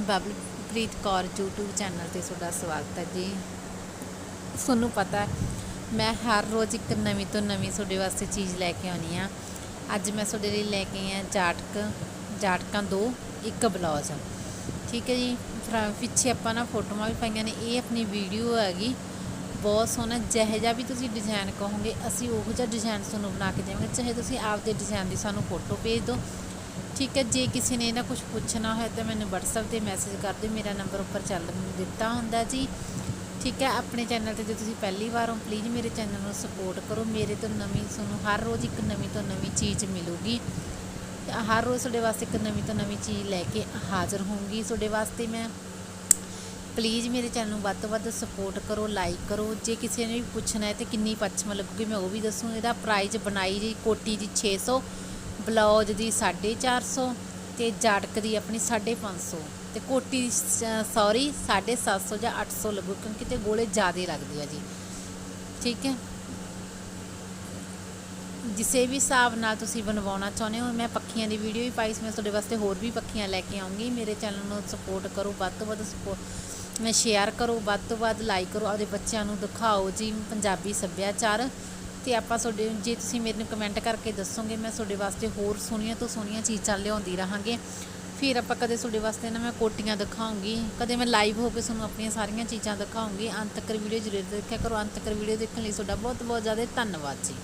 ਬਬਲਪ੍ਰੀਤ Kaur YouTube channel ਤੇ ਤੁਹਾਡਾ ਸਵਾਗਤ ਹੈ ਜੀ। ਤੁਹਾਨੂੰ ਪਤਾ ਮੈਂ ਹਰ ਰੋਜ਼ ਇੱਕ ਨਵੀਂ ਤੋਂ ਨਵੀਂ ਤੁਹਾਡੇ ਵਾਸਤੇ ਚੀਜ਼ ਲੈ ਕੇ ਆਉਣੀ ਆ ਅੱਜ ਮੈਂ ਤੁਹਾਡੇ ਲਈ ਲੈ ਕੇ ਆਈ ਹਾਂ ਜਾਟਕ, ਜਾਟਕਾਂ ਦੋ, ਇੱਕ ਬਲੌਜ਼। ਠੀਕ ਹੈ ਜੀ, ਫਰ- ਪਿੱਛੇ ਆਪਾਂ ਨਾ ਫੋਟੋਆਂ ਵੀ ਪਾਈਆਂ ਨੇ, ਇਹ ਆਪਣੀ ਵੀਡੀਓ ਹੈਗੀ, ਬਹੁਤ ਸੋਹਣਾ, ਜਿਹੋ ਜਿਹਾ ਵੀ ਤੁਸੀਂ ਡਿਜ਼ਾਈਨ ਕਹੋਗੇ, ਅਸੀਂ ਉਹੋ ਜਿਹਾ ਡਿਜ਼ਾਈਨ ਤੁਹਾਨੂੰ ਬਣਾ ਕੇ ਦੇਵਾਂਗੇ, ਚਾਹੇ ਤੁਸੀਂ ਆਪਦੇ ਡਿਜ਼ਾਈਨ ਦੀ ਸਾਨੂੰ ਫੋਟੋ ਭੇਜ ਦਿਓ ਠੀਕ ਹੈ, ਜੇ ਕਿਸੇ ਨੇ ਇਹਦਾ ਕੁਝ ਪੁੱਛਣਾ ਹੋਇਆ ਤਾਂ ਮੈਨੂੰ WhatsApp ਤੇ ਮੈਸੇਜ ਕਰ ਦਿਓ, ਮੇਰਾ ਨੰਬਰ ਉੱਪਰ ਚੱਲ ਦਿੱਤਾ ਹੁੰਦਾ ਜੀ। ਠੀਕ ਹੈ, ਆਪਣੇ ਚੈਨਲ ਤੇ ਜੇ ਤੁਸੀਂ ਪਹਿਲੀ ਵਾਰ ਹੋ ਪਲੀਜ਼ ਮੇਰੇ ਚੈਨਲ ਨੂੰ ਸਪੋਰਟ ਕਰੋ। ਮੇਰੇ ਤੋਂ ਨਵੀਂ ਤੁਹਾਨੂੰ ਹਰ ਰੋਜ਼ ਇੱਕ ਨਵੀਂ ਤੋਂ ਨਵੀਂ ਚੀਜ਼ ਮਿਲੂਗੀ। ਹਰ ਰੋਜ਼ ਤੁਹਾਡੇ ਵਾਸਤੇ ਇੱਕ ਨਵੀਂ ਤੋਂ ਨਵੀਂ ਚੀਜ਼ ਲੈ ਕੇ ਹਾਜ਼ਰ ਹੋਊਂਗੀ। ਤੁਹਾਡੇ ਵਾਸਤੇ ਮੈਂ ਪਲੀਜ਼ ਮੇਰੇ ਚੈਨਲ ਨੂੰ ਵੱਧ ਤੋਂ ਵੱਧ ਸਪੋਰਟ ਕਰੋ ਲਾਈਕ ਕਰੋ। ਜੇ ਕਿਸੇ ਨੇ ਵੀ ਪੁੱਛਣਾ ਹੈ ਤੇ ਕਿੰਨੀ ਪੱਛਮ ਲੱਗੂਗੀ, ਮੈਂ ਉਹ ਵੀ ਦੱਸੂ। ਇਹਦਾ ਪ੍ਰਾਈਜ਼ ਬਣਾਈ ਜੀ ਕੋਟੀ ਦੀ 600 ਬਲਾਉਜ ਦੀ 450 ਤੇ ਜਾਟਕ ਦੀ ਆਪਣੀ 550 ਤੇ ਕੋਟੀ ਦੀ ਸੌਰੀ 750 ਜਾਂ 800 ਲੱਗੂ ਕਿਉਂਕਿ ਤੇ ਗੋਲੇ ਜ਼ਿਆਦੇ ਲੱਗਦੇ ਆ ਜੀ। ਠੀਕ ਹੈ? ਜਿਸੇ ਵੀ ਹਿਸਾਬ ਨਾਲ ਤੁਸੀਂ ਬਣਵਾਉਣਾ ਚਾਹੁੰਦੇ ਹੋ, ਮੈਂ ਪੱਖੀਆਂ ਦੀ ਵੀਡੀਓ ਵੀ ਪਾਈ ਸੀ, ਮੈਂ ਤੁਹਾਡੇ ਵਾਸਤੇ ਹੋਰ ਵੀ ਪੱਖੀਆਂ ਲੈ ਕੇ ਆਉਂਗੀ। ਮੇਰੇ ਚੈਨਲ ਨੂੰ ਸਪੋਰਟ ਕਰੋ, ਵੱਧ ਤੋਂ ਵੱਧ ਸਪੋਰਟ ਮੈਂ ਸ਼ੇਅਰ ਕਰੋ, ਵੱਧ ਤੋਂ ਵੱਧ ਲਾਈਕ ਕਰੋ ਆਪਣੇ ਬੱਚਿਆਂ ਨੂੰ ਦਿਖਾਓ ਜੀ, ਪੰਜਾਬੀ ਸੱਭਿਆਚਾਰ। ਤੇ ਆਪਾਂ ਤੁਹਾਡੇ, ਜੇ ਤੁਸੀਂ ਮੇਰੇ ਨੂੰ ਕਮੈਂਟ ਕਰਕੇ ਦੱਸੋਗੇ, ਮੈਂ ਤੁਹਾਡੇ ਵਾਸਤੇ ਹੋਰ ਸੋਹਣੀਆਂ ਤੋਂ ਸੋਹਣੀਆਂ ਚੀਜ਼ਾਂ ਲਿਆਉਂਦੀ ਰਹਾਂਗੇ। ਫਿਰ ਆਪਾਂ ਕਦੇ ਤੁਹਾਡੇ ਵਾਸਤੇ ਨਾ ਮੈਂ ਕੋਟੀਆਂ ਦਿਖਾਉਂਗੀ। ਕਦੇ ਮੈਂ ਲਾਈਵ ਹੋ ਕੇ ਤੁਹਾਨੂੰ ਆਪਣੀਆਂ ਸਾਰੀਆਂ ਚੀਜ਼ਾਂ ਦਿਖਾਉਂਗੀ। ਅੰਤ ਤੱਕ ਵੀਡੀਓ ਜ਼ਰੂਰ ਦੇਖਿਆ ਕਰੋ। ਅੰਤ ਤੱਕ ਵੀਡੀਓ ਦੇਖਣ ਲਈ ਤੁਹਾਡਾ ਬਹੁਤ ਬਹੁਤ ਜ਼ਿਆਦਾ ਧੰਨਵਾਦ ਜੀ।